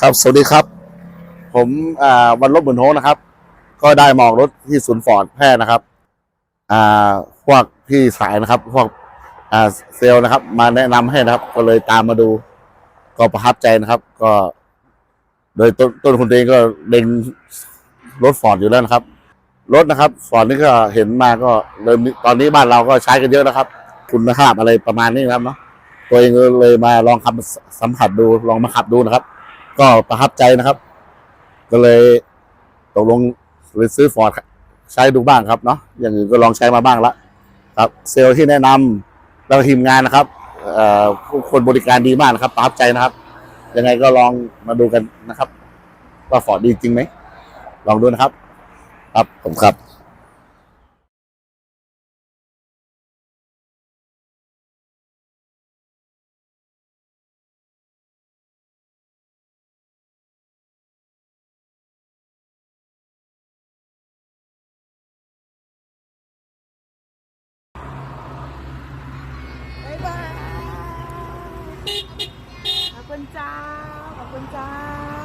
ครับสวัสดีครับ ผมอ่าวันลบเหมือนโฮนะครับ ก็ได้มองรถที่ศูนย์ฟอร์ดแพร่นะครับอ่าพวกพี่สายนะครับ พวกอ่าเซลล์นะครับ มาแนะนำให้นะครับ ก็เลยตามมาดู ก็ประทับใจนะครับ ก็ โดยต้นต้นคุณเองก็เล็งรถฟอร์ดอยู่แล้วนะครับ รถนะครับฟอร์ดนี่ก็เห็นมาก็เริ่มตอนนี้บ้านเราก็ใช้กันเยอะนะครับ คุณภาพอะไรประมาณนี้นะครับเนาะตัวเองก็เลยมาลองขับสัมผัสดูลองมาขับดูนะครับ ก็ประทับใจนะครับ ก็เลยตกลงไปซื้อฟอร์ดใช้ดูบ้างครับเนาะอย่างอื่นก็ลองใช้มาบ้างละครับ เซลล์ที่แนะนำแล้วทีมงานนะครับคนบริการดีมากนะครับประทับใจนะครับ ยังไงก็ลองมาดูกันนะครับ ว่าฟอร์ดดีจริงไหมลองดูนะครับ ครับผมครับ ขอบคุณจ้า ขอบคุณจ้า